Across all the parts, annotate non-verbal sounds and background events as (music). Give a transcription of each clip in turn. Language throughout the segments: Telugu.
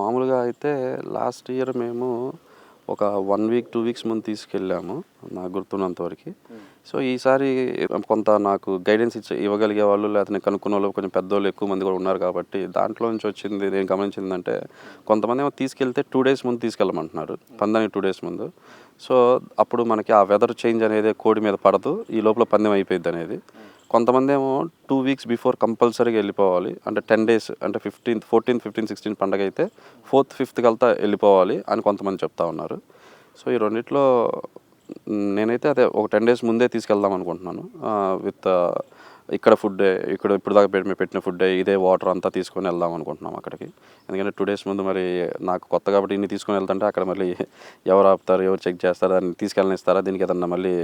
మామూలుగా అయితే లాస్ట్ ఇయర్ మేము ఒక వన్ వీక్ టూ వీక్స్ ముందు తీసుకెళ్ళాము నాకు గుర్తున్నంత వరకు. సో ఈసారి కొంత నాకు గైడెన్స్ ఇచ్చే ఇవ్వగలిగే వాళ్ళు లేకపోతే నేను కనుక్కున్న వాళ్ళు కొంచెం పెద్దోళ్ళు ఎక్కువ మంది కూడా ఉన్నారు కాబట్టి దాంట్లో నుంచి వచ్చింది నేను గమనించిందంటే కొంతమంది ఏమో తీసుకెళ్తే టూ డేస్ ముందు తీసుకెళ్ళమంటున్నారు పందానికి టూ డేస్ ముందు. సో అప్పుడు మనకి ఆ వెదర్ చేంజ్ అనేది కోడి మీద పడదు ఈ లోపల పందెం అయిపోయింది అనేది కొంతమంది ఏమో టూ వీక్స్ బిఫోర్ కంపల్సరీగా వెళ్ళిపోవాలి. అంటే టెన్ డేస్ అంటే ఫిఫ్టీన్త్ ఫోర్టీన్త్ ఫిఫ్టీన్ సిక్స్టీన్ పండగ అయితే ఫోర్త్ ఫిఫ్త్ కల్తా వెళ్ళిపోవాలి అని కొంతమంది చెప్తా ఉన్నారు. సో ఈ రెండిట్లో నేనైతే అదే ఒక టెన్ డేస్ ముందే తీసుకెళ్దాం అనుకుంటున్నాను. విత్ ఇక్కడ ఫుడ్ ఇక్కడ ఇప్పుడు దాకా పెట్టి మేము పెట్టిన ఫుడ్ ఇదే వాటర్ అంతా తీసుకొని వెళ్దాం అనుకుంటున్నాం అక్కడికి. ఎందుకంటే టూ డేస్ ముందు మరి నాకు కొత్త కాబట్టి ఇన్ని తీసుకొని వెళ్తుంటే అక్కడ మళ్ళీ ఎవరు ఆపుతారు ఎవరు చెక్ చేస్తారు దాన్ని తీసుకెళ్ళనిస్తారా దీనికి ఏదన్నా మళ్ళీ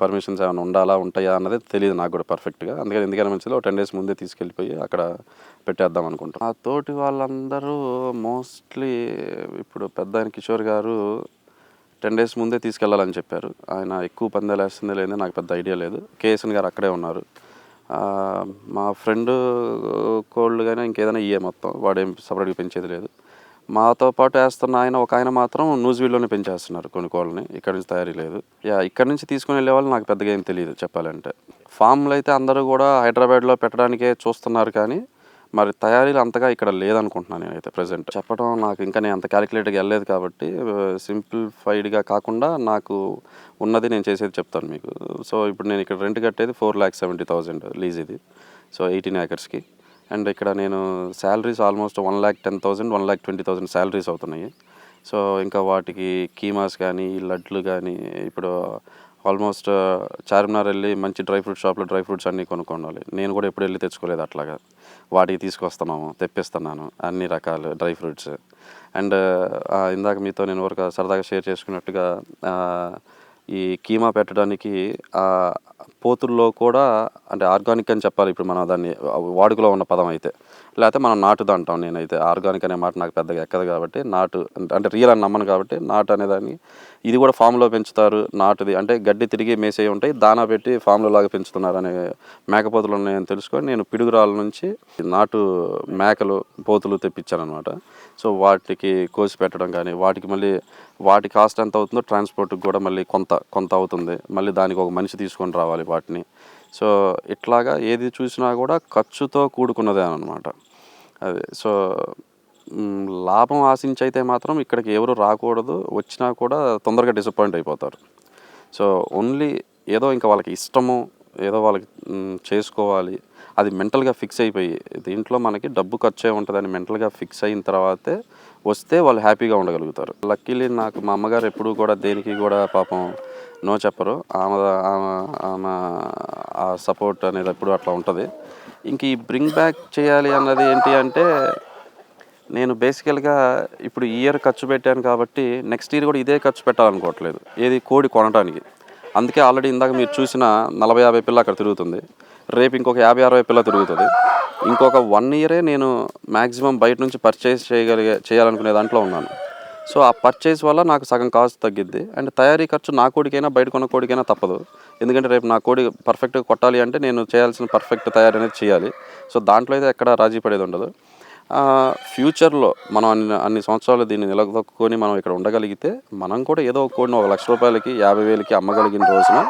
పర్మిషన్స్ ఏమైనా ఉండాలా ఉంటాయా అన్నది తెలియదు నాకు కూడా పర్ఫెక్ట్గా అందుకని ఎందుకని మంచిది ఒక టెన్ డేస్ ముందే తీసుకెళ్ళిపోయి అక్కడ పెట్టేద్దాం అనుకుంటాం. ఆ తోటి వాళ్ళందరూ మోస్ట్లీ ఇప్పుడు పెద్ద ఆయన కిషోర్ గారు టెన్ డేస్ ముందే తీసుకెళ్ళాలని చెప్పారు. ఆయన ఎక్కువ పందాలు వేస్తుందో లేదో నాకు పెద్ద ఐడియా లేదు. కేఎస్ఎన్ గారు అక్కడే ఉన్నారు. మా ఫ్రెండ్ కోల్డ్ కానీ ఇంకేదైనా ఇయ్యే మొత్తం. వాడేం సపరేట్గా పెంచేది లేదు. మాతో పాటు వేస్తున్న ఆయన ఒక ఆయన మాత్రం న్యూజివీడ్లోనే పెంచేస్తున్నారు కొన్ని కోళ్ళని. ఇక్కడ నుంచి తయారీ లేదు. యా ఇక్కడ నుంచి తీసుకుని వెళ్ళే వాళ్ళు నాకు పెద్దగా ఏం తెలియదు చెప్పాలంటే. ఫామ్లు అయితే అందరూ కూడా హైదరాబాద్లో పెట్టడానికే చూస్తున్నారు కానీ మరి తయారీలు అంతగా ఇక్కడ లేదనుకుంటున్నాను నేనైతే ప్రజెంట్. చెప్పడం నాకు ఇంకా నేను అంత క్యాలిక్యులేట్గా వెళ్ళలేదు కాబట్టి సింప్లిఫైడ్గా కాకుండా నాకు ఉన్నది నేను చేసేది చెప్తాను మీకు. సో ఇప్పుడు నేను ఇక్కడ రెంట్ కట్టేది four lakh seventy thousand lease ఇది. సో ఎయిటీన్ ఏకర్స్కి అండ్ ఇక్కడ నేను salaries almost one lakh ten thousand one lakh twenty thousand salaries అవుతున్నాయి. సో ఇంకా వాటికి కీమాస్ కానీ లడ్లు కానీ ఇప్పుడు ఆల్మోస్ట్ చార్మినార్ వెళ్ళి మంచి డ్రై ఫ్రూట్ షాప్లో డ్రై ఫ్రూట్స్ అన్నీ కొనుక్కోవాలి నేను కూడా ఎప్పుడు వెళ్ళి తెచ్చుకోలేదు అట్లాగా. వాటికి తీసుకొస్తున్నాము తెప్పిస్తున్నాను అన్ని రకాలు డ్రై ఫ్రూట్స్. అండ్ ఇందాక మీతో నేను ఒక సరదాగా షేర్ చేసుకున్నట్టుగా ఈ కీమా పెట్టడానికి ఆ, పోతుల్లో కూడా అంటే ఆర్గానిక్ అని చెప్పాలి ఇప్పుడు మనం దాన్ని వాడుకలో ఉన్న పదం అయితే. లేకపోతే మనం నాటుది అంటాం నేనైతే ఆర్గానిక్ అనే మాట నాకు పెద్దగా ఎక్కదు కాబట్టి నాటు అంటే రియల్ అని నమ్మను కాబట్టి నాటు అనేదాన్ని ఇది కూడా ఫామ్లో పెంచుతారు. నాటుది అంటే గడ్డి తిరిగి మేసే ఉంటాయి. దానా పెట్టి ఫామ్లో లాగా పెంచుతున్నారు అనే మేకపోతులు ఉన్నాయని తెలుసుకొని నేను పిడుగురాల నుంచి నాటు మేకలు పోతులు తెప్పించాను సో వాటికి కోసి పెట్టడం కానీ వాటికి మళ్ళీ వాటి కాస్ట్ ఎంత అవుతుందో ట్రాన్స్పోర్ట్కి కూడా మళ్ళీ కొంత కొంత అవుతుంది. మళ్ళీ దానికి ఒక మనిషి తీసుకొని రావాలి వాటిని. సో ఇట్లాగా ఏది చూసినా కూడా ఖర్చుతో కూడుకున్నదే అనమాట అదే. సో లాభం ఆశించి అయితే మాత్రం ఇక్కడికి ఎవరు రాకూడదు. వచ్చినా కూడా తొందరగా డిసప్పాయింట్ అయిపోతారు. సో ఓన్లీ ఏదో ఇంకా వాళ్ళకి ఇష్టము ఏదో వాళ్ళకి చేసుకోవాలి. అది మెంటల్గా ఫిక్స్ అయిపోయి దీంట్లో మనకి డబ్బు ఖర్చే ఉంటుందని మెంటల్గా ఫిక్స్ అయిన తర్వాతే వస్తే వాళ్ళు హ్యాపీగా ఉండగలుగుతారు. లక్కీలీ నాకు మా అమ్మగారు ఎప్పుడూ కూడా దేనికి కూడా పాపం నో చెప్పరు. ఆమె ఆమె ఆమె ఆ సపోర్ట్ అనేది ఎప్పుడు అట్లా ఉంటుంది. ఇంక ఈ బ్రింగ్ బ్యాక్ చేయాలి అన్నది ఏంటి అంటే నేను బేసికల్గా ఇప్పుడు ఈ ఇయర్ ఖర్చు పెట్టాను కాబట్టి నెక్స్ట్ ఇయర్ కూడా ఇదే ఖర్చు పెట్టాలనుకోవట్లేదు. ఏది కోడి కొనడానికి అందుకే ఆల్రెడీ ఇందాక మీరు చూసిన నలభై యాభై పిల్ల అక్కడ తిరుగుతుంది. రేపు ఇంకొక యాభై అరవై పిల్ల తిరుగుతుంది. ఇంకొక వన్ ఇయరే నేను మ్యాక్సిమం బయట నుంచి పర్చేస్ చేయగలిగే చేయాలనుకునే దాంట్లో ఉన్నాను. సో ఆ పర్చేస్ వల్ల నాకు సగం కాస్ట్ తగ్గిద్ది. అండ్ తయారీ ఖర్చు నా కోడికైనా బయట కొన్న కోడికైనా తప్పదు. ఎందుకంటే రేపు నా కోడి పర్ఫెక్ట్గా కొట్టాలి అంటే నేను చేయాల్సిన పర్ఫెక్ట్ తయారీ అనేది చేయాలి. సో దాంట్లో అయితే ఎక్కడ రాజీ పడేది ఉండదు. ఫ్యూచర్లో మనం అన్ని అన్ని సంవత్సరాలు దీన్ని నిలదొక్కుని మనం ఇక్కడ ఉండగలిగితే మనం కూడా ఏదో ఒక కోడిని ఒక లక్ష రూపాయలకి యాభై వేలకి అమ్మగలిగిన రోజున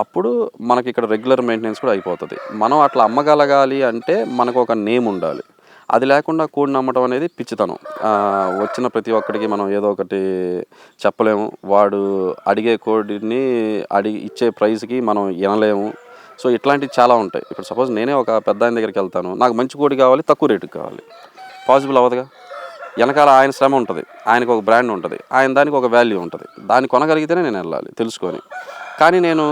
అప్పుడు మనకి ఇక్కడ రెగ్యులర్ మెయింటెనెన్స్ కూడా అయిపోతుంది. మనం అట్లా అమ్మగలగాలి అంటే మనకు ఒక నేమ్ ఉండాలి. అది లేకుండా కోడి నమ్మటం అనేది పిచ్చితనం. వచ్చిన ప్రతి ఒక్కడికి మనం ఏదో ఒకటి చెప్పలేము. వాడు అడిగే కోడిని అడిగి ఇచ్చే ప్రైస్కి మనం వినలేము. సో ఇట్లాంటివి చాలా ఉంటాయి. ఇప్పుడు సపోజ్ నేనే ఒక పెద్ద ఆయన దగ్గరికి వెళ్తాను. నాకు మంచి కోడి కావాలి తక్కువ రేటుకి కావాలి. పాసిబుల్ అవ్వదుగా? వెనకాల ఆయన శ్రమ ఉంటుంది. ఆయనకు ఒక బ్రాండ్ ఉంటుంది. ఆయన దానికి ఒక వాల్యూ ఉంటుంది. దాన్ని కొనగలిగితేనే నేను వెళ్ళాలి తెలుసుకొని. కానీ నేను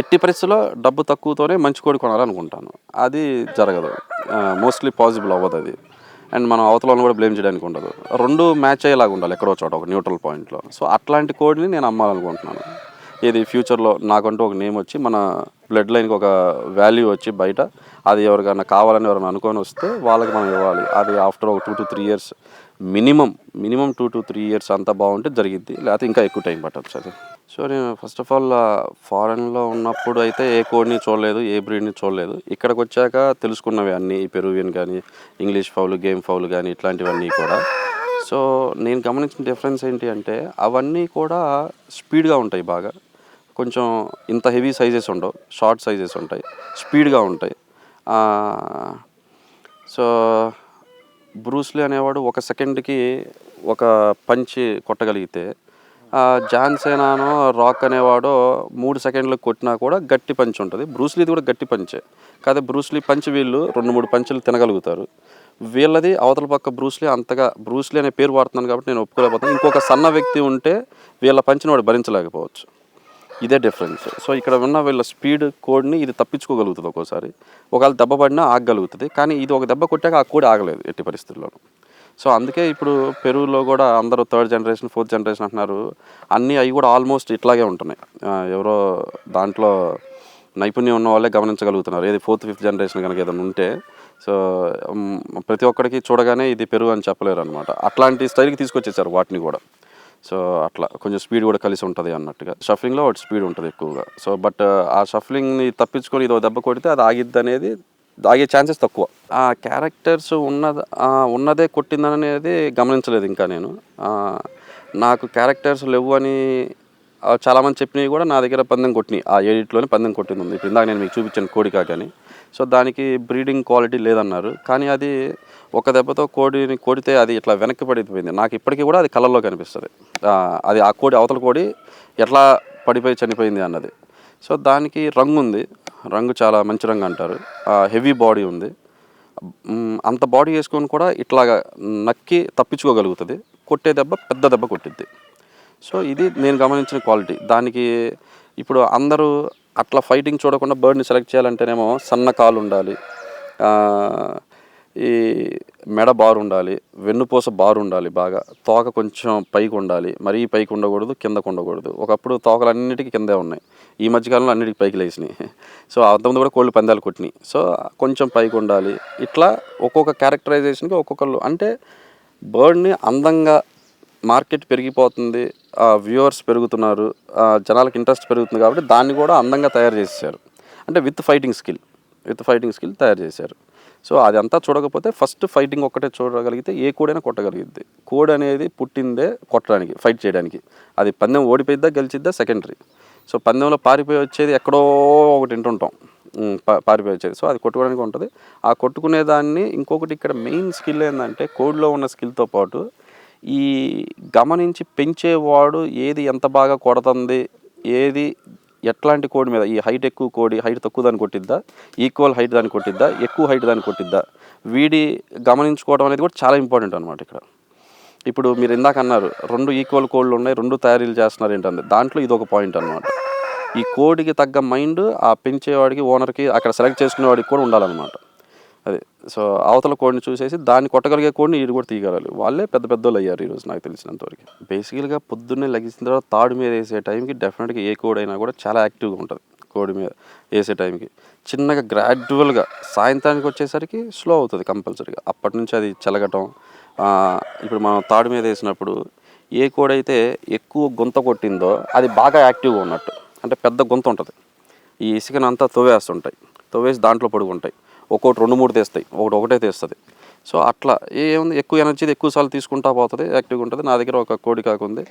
ఎట్టి పరిస్థితుల్లో డబ్బు తక్కువతోనే మంచి కోడి కొనాలనుకుంటాను. అది జరగదు. మోస్ట్లీ పాసిబుల్ అవ్వదు అది. అండ్ మనం అవతలను కూడా బ్లేమ్ చేయడానికి ఉండదు. రెండు మ్యాచ్ అయ్యేలాగా ఉండాలి ఎక్కడో చోట ఒక న్యూట్రల్ పాయింట్లో సో అట్లాంటి కోడిని నేను అమ్మాలనుకుంటున్నాను. ఇది ఫ్యూచర్లో నాకంటూ ఒక నేమ్ వచ్చి మన బ్లడ్ లైన్కి ఒక వాల్యూ వచ్చి బయట అది ఎవరికైనా కావాలని ఎవరైనా అనుకొని వస్తే వాళ్ళకి మనం ఇవ్వాలి. అది ఆఫ్టర్ ఒక two to three years minimum minimum two to three years అంతా బాగుంటే జరిగిద్ది. లేకపోతే ఇంకా ఎక్కువ టైం పట్టచ్చు అది. సో నేను ఫస్ట్ ఆఫ్ ఆల్ ఫారెన్లో ఉన్నప్పుడు అయితే ఏ కోడ్ని చూడలేదు ఏ బ్రీడ్ని చూడలేదు. ఇక్కడికి వచ్చాక తెలుసుకున్నవి అన్నీ ఈ పెరువియన్ కానీ ఇంగ్లీష్ ఫౌలు గేమ్ ఫౌలు కానీ ఇట్లాంటివన్నీ కూడా. సో నేను గమనించిన డిఫరెన్స్ ఏంటి అంటే అవన్నీ కూడా స్పీడ్గా ఉంటాయి బాగా. కొంచెం ఇంత హెవీ సైజెస్ ఉండవు షార్ట్ సైజెస్ ఉంటాయి స్పీడ్గా ఉంటాయి. సో బ్రూస్లీ అనేవాడు ఒక సెకండ్కి ఒక పంచి కొట్టగలిగితే జాన్సేనానో జాన్ రాక్ అనేవాడు మూడు సెకండ్లు కొట్టినా కూడా గట్టి పంచ్ ఉంటుంది. బ్రూస్లీది కూడా గట్టి పంచే. కాదే బ్రూస్లీ పంచ్ వీళ్ళు రెండు మూడు పంచులు తినగలుగుతారు. వీళ్ళది అవతల పక్క బ్రూస్లీ అంతగా బ్రూస్లీ అనే పేరు వాడుతున్నాను కాబట్టి నేను ఒప్పుకోలేకపోతాను. ఇంకొక సన్న వ్యక్తి ఉంటే వీళ్ళ పంచిని వాడు భరించలేకపోవచ్చు. ఇదే డిఫరెన్స్. సో ఇక్కడ ఉన్న వీళ్ళ స్పీడ్ కోడ్ని ఇది తప్పించుకోగలుగుతుంది ఒక్కోసారి. ఒకవేళ దెబ్బ పడినా ఆగగలుగుతుంది. కానీ ఇది ఒక దెబ్బ కొట్టాక ఆ కోడి ఆగలేదు ఎట్టి పరిస్థితుల్లోనూ. సో అందుకే ఇప్పుడు పెరుగులో కూడా అందరూ థర్డ్ జనరేషన్ ఫోర్త్ జనరేషన్ అంటున్నారు. అన్నీ అవి కూడా ఆల్మోస్ట్ ఇట్లాగే ఉంటున్నాయి. ఎవరో దాంట్లో నైపుణ్యం ఉన్న వాళ్ళే గమనించగలుగుతున్నారు. ఏది ఫోర్త్ ఫిఫ్త్ జనరేషన్ కనుక ఏదైనా ఉంటే. సో ప్రతి ఒక్కడికి చూడగానే ఇది పెరుగు అని చెప్పలేరు అనమాట అట్లాంటి స్టైల్కి తీసుకొచ్చేసారు వాటిని కూడా. సో అట్లా కొంచెం స్పీడ్ కూడా కలిసి ఉంటుంది అన్నట్టుగా. షఫ్లింగ్లో ఒకటి స్పీడ్ ఉంటుంది ఎక్కువగా. సో బట్ ఆ షఫ్లింగ్ని తప్పించుకొని ఇదో దెబ్బ కొడితే అది ఆగిద్ది అనేది ఆగే ఛాన్సెస్ తక్కువ. ఆ క్యారెక్టర్స్ ఉన్నద ఉన్నదే కొట్టిందనేది గమనించలేదు ఇంకా నేను. నాకు క్యారెక్టర్స్ లేవు అని చాలామంది చెప్పినవి కూడా నా దగ్గర పందెం కొట్టినాయి. ఆ ఎడిట్లోనే పందెం కొట్టింది. ఉంది ఇప్పుడు ఇందాక నేను మీకు చూపించాను కోడికా కానీ. సో దానికి బ్రీడింగ్ క్వాలిటీ లేదన్నారు. కానీ అది ఒక దెబ్బతో కోడిని కొడితే అది ఇట్లా వెనక్కి పడిపోయింది. నాకు ఇప్పటికీ కూడా అది కళ్ళల్లో కనిపిస్తుంది. అది ఆ కోడి అవతల కోడి ఎట్లా పడిపోయి చనిపోయింది అన్నది. సో దానికి రంగు ఉంది. రంగు చాలా మంచి రంగు అంటారు. హెవీ బాడీ ఉంది. అంత బాడీ వేసుకొని కూడా ఇట్లాగా నక్కి తప్పించుకోగలుగుతుంది. కొట్టే దెబ్బ పెద్ద దెబ్బ కొట్టిద్ది. సో ఇది నేను గమనించిన క్వాలిటీ. దానికి ఇప్పుడు అందరూ అట్లా ఫైటింగ్ చూడకుండా బర్డ్ని సెలెక్ట్ చేయాలంటేనేమో సన్న కాలు ఉండాలి. ఈ మెడ బారు ఉండాలి వెన్నుపూస బారు ఉండాలి బాగా. తోక కొంచెం పైకి ఉండాలి మరీ పైకి ఉండకూడదు కిందకు ఉండకూడదు. ఒకప్పుడు తోకలు అన్నిటికీ కిందే ఉన్నాయి. ఈ మధ్యకాలంలో అన్నిటికీ పైకి లేచినాయి. (laughs) సో అంతకుముందు కూడా కోళ్ళు పందాలు కొట్టినాయి. సో కొంచెం పైకి ఉండాలి. ఇట్లా ఒక్కొక్క క్యారెక్టరైజేషన్కి ఒక్కొక్కళ్ళు అంటే బర్డ్ని అందంగా మార్కెట్ పెరిగిపోతుంది వ్యూవర్స్ పెరుగుతున్నారు జనాలకు ఇంట్రెస్ట్ పెరుగుతుంది కాబట్టి దాన్ని కూడా అందంగా తయారు చేశారు అంటే with fighting skill. With fighting skill తయారు చేశారు. సో అదంతా చూడకపోతే ఫస్ట్ ఫైటింగ్ ఒక్కటే చూడగలిగితే ఏ కోడైనా కొట్టగలిగిద్ది. కోడ్ అనేది పుట్టిందే కొట్టడానికి ఫైట్ చేయడానికి. అది పందెం ఓడిపోయిద్దా గెలిచిద్దా సెకండరీ. సో పందెంలో పారిపోయి వచ్చేది ఎక్కడో ఒకటి వింటుంటాం. పా- పారిపోయి వచ్చేది. సో అది కొట్టుకోవడానికి ఉంటుంది. ఆ కొట్టుకునే దాన్ని ఇంకొకటి ఇక్కడ మెయిన్ స్కిల్ ఏంటంటే కోడ్లో ఉన్న స్కిల్తో పాటు ఈ గమనించి పెంచేవాడు ఏది ఎంత బాగా కొడుతుంది ఏది ఎట్లాంటి కోడి మీద ఈ హైట్ ఎక్కువ కోడి హైట్ తక్కువ దాన్ని కొట్టిద్దా? ఈక్వల్ హైట్ దాన్ని కొట్టిద్దా? ఎక్కువ హైట్ దాన్ని కొట్టిద్దా? వీడి గమనించుకోవడం అనేది కూడా చాలా ఇంపార్టెంట్ అనమాట ఇక్కడ. ఇప్పుడు మీరు ఇందాక అన్నారు రెండు ఈక్వల్ కోళ్ళు ఉన్నాయి రెండు తయారీలు చేస్తున్నారు ఏంటంటే దాంట్లో ఇది ఒక పాయింట్ అనమాట ఈ కోడికి తగ్గ మైండ్ ఆ పెంచేవాడికి ఓనర్కి అక్కడ సెలెక్ట్ చేసుకునేవాడికి కూడా ఉండాలన్నమాట. అది సో అవతల కోడిని చూసేసి దాన్ని కొట్టగలిగే కోడిని ఈడు కూడా తీయగలరు వాళ్ళే పెద్ద పెద్దోళ్ళు అయ్యారు ఈరోజు నాకు తెలిసినంతవరకు. బేసికల్గా పొద్దున్నే లగిసిన తర్వాత తాడు మీద వేసే టైంకి డెఫినెట్గా ఏ కోడి అయినా కూడా చాలా యాక్టివ్గా ఉంటుంది కోడి మీద వేసే టైంకి. చిన్నగా గ్రాడ్యువల్గా సాయంత్రానికి వచ్చేసరికి స్లో అవుతుంది కంపల్సరీగా. అప్పటి నుంచి అది చెలగటం ఇప్పుడు మనం తాడు మీద వేసినప్పుడు ఏ కోడైతే ఎక్కువ గుంత కొట్టిందో అది బాగా యాక్టివ్గా ఉన్నట్టు. అంటే పెద్ద గుంత ఉంటుంది. ఈ ఇసుకనంతా తవ్వేస్తుంటాయి. తవ్వేసి దాంట్లో పడుకుంటాయి. ఒక్కొక్కటి రెండు మూడు తీస్తాయి ఒకటి ఒకటే తీస్తుంది. సో అట్లా ఏముంది? ఎక్కువ ఎనర్జీ ఎక్కువసార్లు తీసుకుంటా పోతుంది యాక్టివ్గా ఉంటుంది. నా దగ్గర ఒక కోడి కాక ఉంది.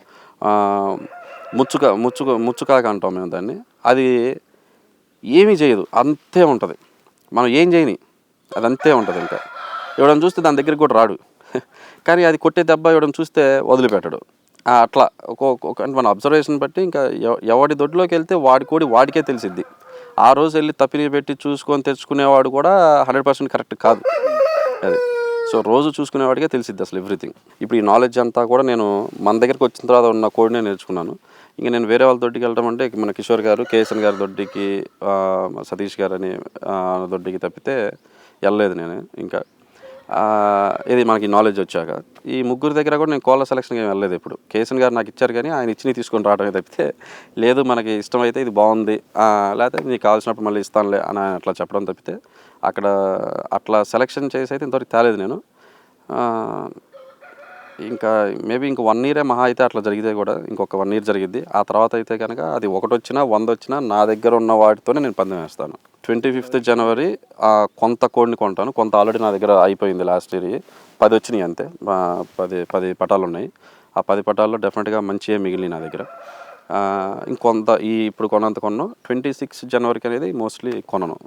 ముచ్చుక ముచ్చుక ముచ్చుకాక అంటాం మేము దాన్ని. అది ఏమీ చేయదు అంతే ఉంటుంది. మనం ఏం చేయని అది అంతే ఉంటుంది ఇంకా. ఎవడని చూస్తే దాని దగ్గరికి కూడా రాడు. (laughs) కానీ అది కొట్టే దెబ్బ ఎవడని చూస్తే వదిలిపెట్టడు. అట్లా ఒక్కొక్క అంటే మన అబ్జర్వేషన్ బట్టి ఇంకా ఎవ- ఎవడి దొడ్లోకి వెళ్తే వాడి కోడి వాడికే తెలిసిద్ది. ఆ రోజు వెళ్ళి తప్పిని పెట్టి చూసుకొని తెచ్చుకునేవాడు కూడా హండ్రెడ్ పర్సెంట్ కరెక్ట్ కాదు. అది. సో రోజు చూసుకునేవాడికే తెలిసిద్ది అసలు ఎవ్రీథింగ్. ఇప్పుడు ఈ నాలెడ్జ్ అంతా కూడా నేను మన దగ్గరికి వచ్చిన తర్వాత ఉన్న కోడ్నే నేర్చుకున్నాను. ఇంకా నేను వేరే వాళ్ళ దొడ్డికి వెళ్ళడం అంటే మన కిషోర్ గారు కేఎస్ఎన్ గారి దొడ్డికి సతీష్ గారు అని దొడ్డికి తప్పితే వెళ్ళలేదు నేను. ఇంకా ఇది మనకి నాలెడ్జ్ వచ్చాక. ఈ ముగ్గురు దగ్గర కూడా నేను కోళ్ళ సెలక్షన్కి ఏం వెళ్ళలేదు ఇప్పుడు కేసన్ గారు నాకు ఇచ్చారు కానీ ఆయన ఇచ్చినవి తీసుకొని రావడమే తప్పితే లేదు మనకి ఇష్టమైతే ఇది బాగుంది లేకపోతే నీకు కావాల్సినప్పుడు మళ్ళీ ఇస్తానులే అని ఆయన అట్లా చెప్పడం తప్పితే అక్కడ అట్లా సెలక్షన్ చేసి అయితే ఇంతవరకు తేలేదు నేను. ఇంకా మేబీ ఇంక వన్ ఇయరే మహా అయితే అట్లా జరిగితే కూడా ఇంకొక వన్ ఇయర్ జరిగిద్ది. ఆ తర్వాత అయితే కనుక అది ఒకటి వచ్చినా వంద వచ్చినా నా దగ్గర ఉన్న వాటితోనే నేను పందెం వేస్తాను. ట్వంటీ ఫిఫ్త్ జనవరి ఆ, కొంత కోడిని కొంటాను. కొంత ఆల్రెడీ నా దగ్గర అయిపోయింది లాస్ట్ ఇయర్ పది వచ్చినాయి అంతే. పది పది పటాలు ఉన్నాయి. ఆ పది పటాల్లో డెఫినెట్గా మంచిగా మిగిలినాయి నా దగ్గర. ఇంకొంత ఈ ఇప్పుడు కొనంత కొన్నాను ట్వంటీ సిక్స్ జనవరికి అనేది మోస్ట్లీ కొనను.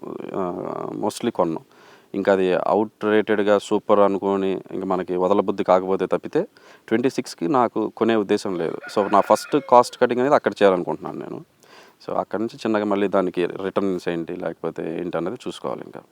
మోస్ట్లీ కొనను. ఇంకా అది అవుట్ రేటెడ్గా సూపర్ అనుకొని ఇంకా మనకి వదలబుద్ధి కాకపోతే తప్పితే ట్వంటీ సిక్స్కి నాకు కొనే ఉద్దేశం లేదు. సో నా ఫస్ట్ కాస్ట్ కటింగ్ అనేది అక్కడ చేయాలనుకుంటున్నాను నేను. సో అక్కడ నుంచి చిన్నగా మళ్ళీ దానికి రిటర్న్స్ ఏంటి లేకపోతే ఏంటి అనేది చూసుకోవాలి ఇంకా.